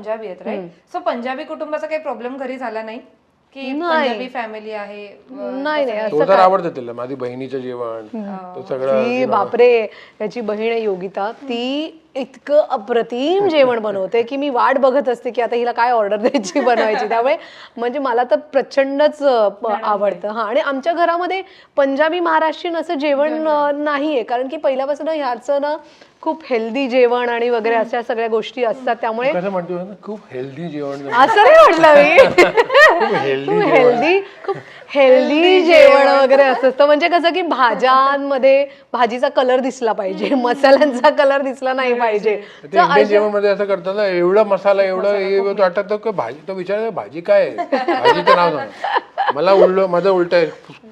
पंजाबी आहेत right so Punjabi कुटुंबाचा काही प्रॉब्लेम घरी झाला नाही. की नाही. पंजाबी फॅमिली आहे नाही नाही तो तर आवडतं तिला माझी बहिणीचं जेवण तो सगळं ती बापरे त्याची बहीण आहे योगिता ती इतकं अप्रतिम जेवण बनवते की मी वाट बघत असते की आता हिला काय ऑर्डर द्यायची बनवायची. त्यामुळे म्हणजे मला तर प्रचंडच अं, आवडतं. हा आणि आमच्या घरामध्ये पंजाबी महाराष्ट्रीयन असं जेवण अं, नाहीये. कारण की पहिल्यापासून ह्याचं ना खूप हेल्दी जेवण आणि वगैरे अशा सगळ्या गोष्टी असतात. त्यामुळे कसं म्हणतो ना, खूप हेल्दी जेवण असं नाही म्हटलं मी. खूप हेल्दी खूप हेल्दी खूप हेल्दी जेवण वगैरे असं असतं. म्हणजे कसं की भाज्यांमध्ये भाजीचा कलर दिसला पाहिजे. मसाल्यांचा कलर दिसला नाही पाहिजे. जेवणमध्ये असं करतात ना एवढा मसाला एवढं हे वाटतं भाजी तो विचार भाजी काय भाजीचं नाव मला उलट माझं उलट आहे.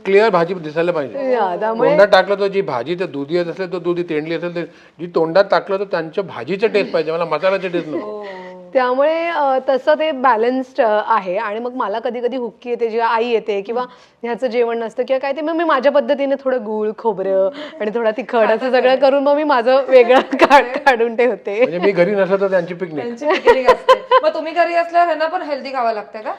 क्लिअर भाजी दिसायला पाहिजे. तोंडात टाकलं तर जी भाजी तर दुधी येत असेल तर दुधी तेंडली असेल तर जी तोंडात टाकलं तर त्यांच्या भाजीचं टेस्ट पाहिजे. मला मसाल्याचं टेस्ट नको. त्यामुळे तसं ते बॅलन्स्ड आहे. आणि मग मला कधी कधी हुक्की येते जेव्हा आई येते किंवा ह्याचं जेवण नसतं किंवा काय ते मग मी माझ्या पद्धतीने थोडं गुळ खोबरं आणि थोडा तिखट असं सगळं करून मग मी माझं वेगळं काढ काढून ठेवते. म्हणजे मी घरी नसलं तर त्यांची पिकनिक त्यांची picnic असते. मग तुम्ही घरी असल्यावर ह्यांना पण हेल्दी खावं लागतं का?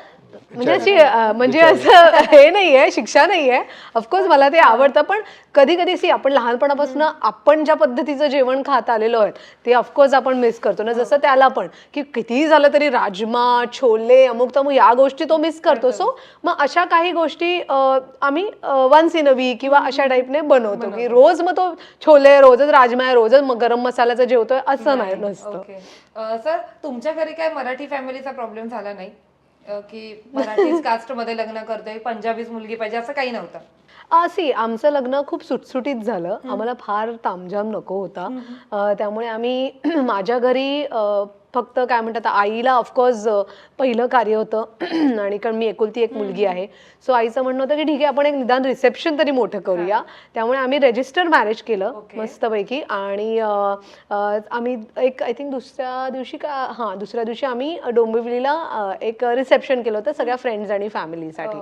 म्हणजे अशी म्हणजे असं हे नाहीये शिक्षा नाहीये. ऑफकोर्स मला ते आवडतं पण कधी कधी सी आपण लहानपणापासून आपण ज्या पद्धतीचं जेवण खात आलेलो आहे ते ऑफकोर्स आपण मिस करतो. ना जसं त्याला पण की कितीही झालं तरी राजमा छोले अमुक तमुक या गोष्टी तो मिस करतो. सो मग अशा काही गोष्टी आम्ही वन्स इन अ वीक किंवा अशा टाईपने बनवतो की रोज मग तो छोले रोजच राजमा आहे रोजच मग गरम मसाल्याचं जेवतोय असं नाही नसतं. सर तुमच्या घरी काय मराठी फॅमिलीचा प्रॉब्लेम झाला नाही? अं, की मराठी कास्टमध्ये लग्न करतोय पंजाबीच मुलगी पाहिजे असं काही नव्हतं. सी आमचं लग्न खूप सुटसुटीत झालं. आम्हाला फार तामझाम नको होता. अ, त्यामुळे आम्ही माझ्या घरी अ, फक्त काय म्हणतात आईला ऑफकोर्स पहिलं कार्य होतं. आणि कारण मी एकुलती एक मुलगी आहे. सो आईचं म्हणणं होतं की ठीक आहे आपण एक निदान रिसेप्शन तरी मोठं करूया. त्यामुळे आम्ही रजिस्टर मॅरेज केलं मस्तपैकी. आणि आम्ही एक आय थिंक दुसऱ्या दिवशी का हां दुसऱ्या दिवशी आम्ही डोंबिवलीला एक रिसेप्शन केलं होतं सगळ्या फ्रेंड्स आणि फॅमिलीसाठी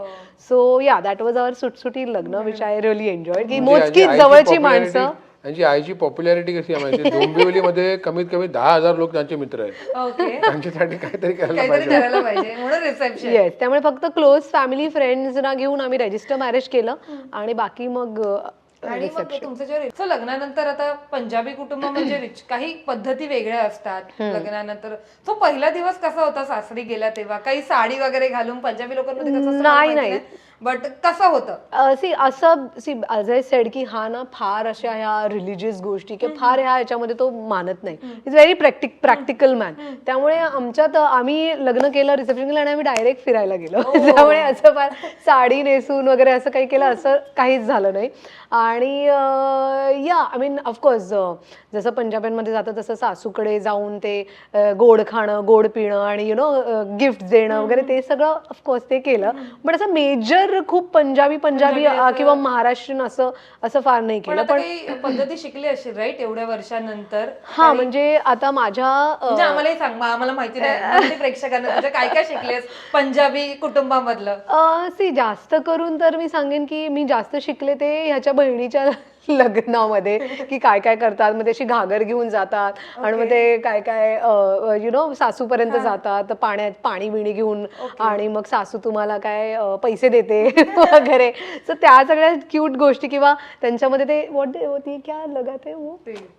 सो या दॅट वॉज अवर सुटसुटी लग्न विच आय रिअली एन्जॉय की यांची जवळची माणसं. यांची आईची पॉप्युलॅरिटी कशी आहे माहिती डोंबिवलीमध्ये कमीत कमी दहा हजार लोक त्यांचे मित्र आहेत. ओके. त्यांच्यासाठी काहीतरी करायला काहीतरी पाहिजे. करायला पाहिजे. म्हणून रिसेप्शन येस त्यामुळे फक्त क्लोज फॅमिली फ्रेंड्सना घेऊन आम्ही रजिस्टर मॅरेज केलं आणि बाकी मग आणि मग तुमचं जे so लग्नानंतर आता पंजाबी कुटुंब म्हणजे रिच काही पद्धती वेगळ्या असतात. लग्नानंतर तो पहिला दिवस कसा होता सासरी गेला तेव्हा? काही साडी वगैरे घालून पंजाबी लोकांमध्ये कसं नाही, नाही. बट कसं होतं? सी असं सी ॲज आय सेड की हा ना फार अशा ह्या रिलिजियस गोष्टी किंवा फार ह्या ह्याच्यामध्ये तो मानत नाही. Is very practic practical man त्यामुळे आमच्यात आम्ही लग्न केलं रिसेप्शन केलं आणि आम्ही डायरेक्ट फिरायला गेलो. त्यामुळे असं फार साडी नेसून वगैरे असं काही केलं असं काहीच झालं नाही. आणि या आय मीन ऑफकोर्स जसं पंजाब्यांमध्ये जातं तसं सासूकडे जाऊन ते गोड खाणं गोड पिणं आणि यु नो गिफ्ट देणं वगैरे ते सगळं ऑफकोर्स ते केलं. बट असं मेजर खूप पंजाबी पंजाबी किंवा महाराष्ट्रीयन असं असं फार नाही केलं. पण पद्धती शिकली असेल राईट एवढ्या वर्षानंतर. हा म्हणजे आता माझ्या म्हणजे आम्हालाही सांग आम्हाला माहिती नाही. मराठी प्रेक्षकांना तुझ्या काय काय शिकलेस पंजाबी कुटुंबामधलं? सी जास्त करून तर मी सांगेन की मी जास्त शिकले ते ह्याच्या बहिणीच्या लग्नामध्ये की काय काय करतात मग त्याची घागर घेऊन जातात आणि मग ते काय काय यु नो सासूपर्यंत जातात पाण्यात पाणी बिणी घेऊन आणि मग सासू तुम्हाला काय पैसे देते वगैरे. सो त्या सगळ्या क्यूट गोष्टी किंवा त्यांच्यामध्ये ते वॉट ती क्या लगाते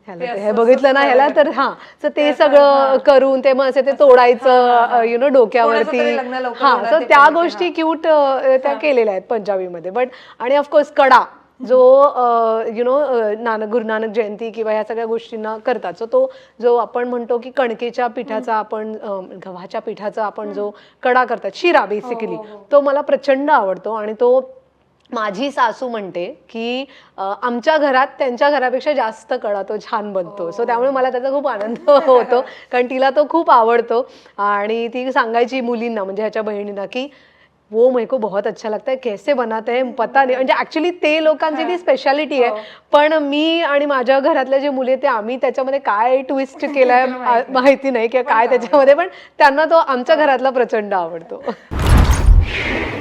हे बघितलं ना ह्याला? तर हा. तर ते सगळं करून ते मग असे ते तोडायचं यु नो डोक्यावरती हा. ते त्या गोष्टी क्यूट त्या केलेल्या आहेत पंजाबीमध्ये. बट आणि ऑफकोर्स कडा. जो यु नो नानक गुरु नानक जयंती किंवा ह्या सगळ्या गोष्टींना करतात. सो तो जो आपण म्हणतो की कणकेच्या पिठाचा आपण गव्हाच्या पिठाचा आपण जो कडा करतात शिरा बेसिकली तो मला प्रचंड आवडतो. आणि तो माझी सासू म्हणते की आमच्या घरात त्यांच्या घरापेक्षा जास्त कडा तो छान बनतो. सो त्यामुळे मला त्याचा खूप आनंद होतो. कारण तिला तो खूप आवडतो. आणि ती सांगायची मुलींना म्हणजे ह्याच्या बहिणींना की वो मेरे को बहुत अच्छा लगता है कैसे बनाते हैं पता नाही. म्हणजे ऍक्च्युली ते लोकांची ती स्पेशालिटी आहे. पण मी आणि माझ्या घरातल्या जे मुली आहेत ते आम्ही त्याच्यामध्ये काय ट्विस्ट केलाय माहिती नाही किंवा काय त्याच्यामध्ये. पण त्यांना तो आमच्या घरातला प्रचंड आवडतो.